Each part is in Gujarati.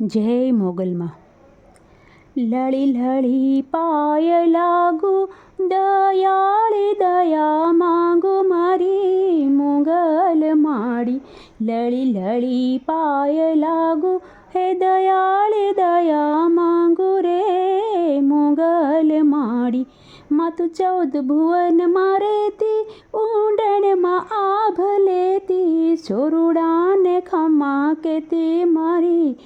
જય મોગલમાં. લળી લળી પાય લાગુ, દયાળી દયા માંગુ મારી મોગલ માડી. લળી લળી પાય લાગુ, હે દયાળી દયા માંગુ રે મોગલ માડી. માતું ચૌદ ભુવન મારેતી, ઊંડણમાં આભ લેતી, સોરુડાને ખમા કેતી મારી.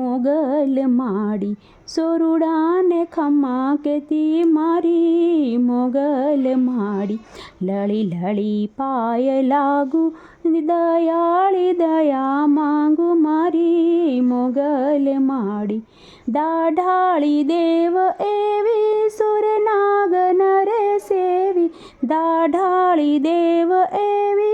મોગલ માડી સોરુડાને ખમા કેતી મારી મોગલ માડી લળી લળી પાય લાગુ દયાળી દયા માંગુ મારી મોગલ માડી દાઢાળી દેવ એવી સુરનાગ નરે સેવી દાઢાળી દેવ એવી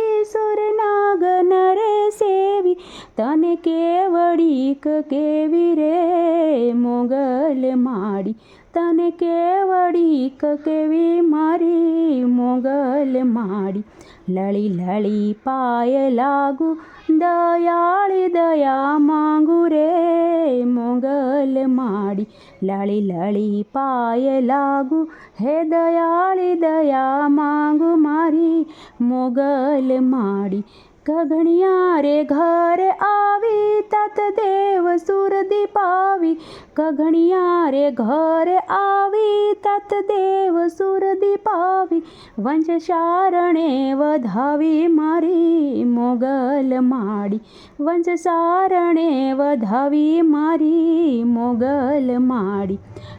તને કેવડીક કેવી રે? મોગલ માડી. તને કેવડીક કેવી મારી? મોગલ માડી. લળી લળી પાય લાગુ. દયાળી દયા માંગુ રે. મોગલ માડી. લળી લળી પાય લાગુ. હે દયાળી દયા માંગુ મારી. મોગલ માડી. ગગણિયા રે ઘર આવી તત દેવ સુર દીપાવી ગગણિયા રે ઘર આવી તત દેવ સુર દીપાવી વંશ શારણે વધાવી મારી મોગલ માડી વંશ સારણે વધાવી મારી મોગલ માડી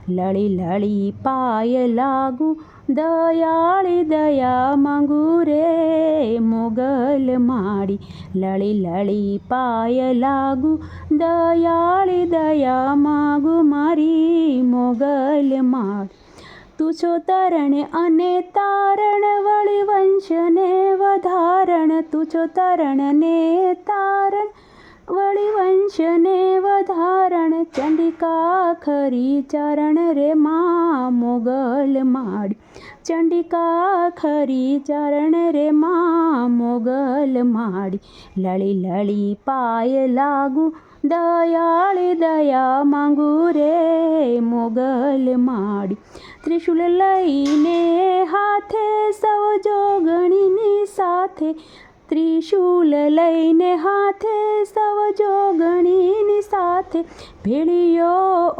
લળી લળી પાય લાગુ દયાળી દયા માંગુ રે મોગલ માડી લળી લળી પાય લાગુ દયાળી દયા માંગુ મારી મોગલ માડી તું છો તરણ અને તારણ, વળી વંશને વધારણ. તું છો તરણ ને તારણ, વળી વંશને વધારણ. ચંડિકા ખરી ચરણ રે મા મોગલ માડી ચંડિકા ખરી ચરણ રે મા મોગલ માડી લળી લળી પાય લાગુ, દયાળી દયા માંગુ રે મોગલ માડી ત્રિશુલ લઈને હાથે સૌ જોગણીની સાથે. ત્રિશુલ લઈને હાથે સૌ જોગણીની સાથે. ભેળીઓ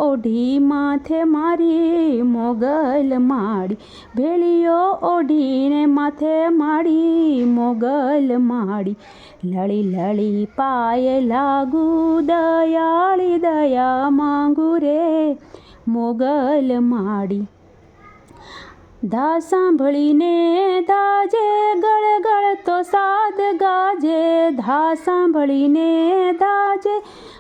ઓઢી માથે મારી, મોગલ માડી ભેળીઓ ઓઢીને માથે માડી મોગલ માડી લળી લળી પાય લાગુ દયાળી, દયા માંગુ રે, મોગલ માડી ધા સાંભળીને દાજે ગળ ગળ તો સાદ ગાજે. ધા સાંભળીને દાજે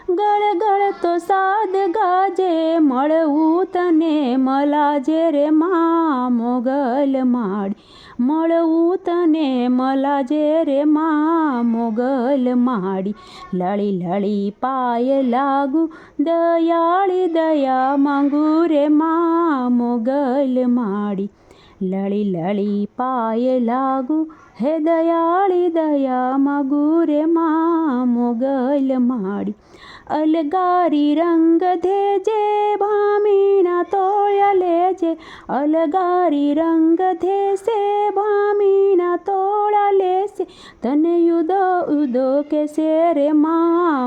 ગળ ગળ તો સાદ ગાજે. મળવું તને મલાજે રે મા મોગલ માડી મળવું તને મલાજે રે મા મોગલ માડી લળી લળી પાય લાગુ, દયાળી દયા માંગુ રે મા મોગલ માડી લળી લળી ಪಾಯಲಾಗು દયાળી દયા માગુ રે મા મોગલ માડી અલગારી રંગ ધેજે ભામીણા તોળ્યા લેજે અલગારી રંગ ધેસે ભામીણા તોળા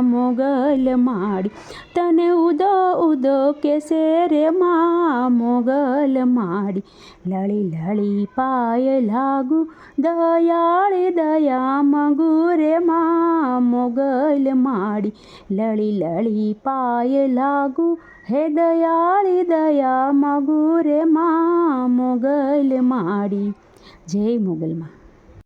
મોગલ માડી તને ઉદો ઉદો કેસે રે મા મોગલ માડી લળી લળી પાય લાગુ, દયાળી દયા માંગુ રે મા મોગલ માડી લળી લળી પાય લાગુ, હે દયાળી દયા માંગુ રે મા મોગલ માડી જય મોગલમાં.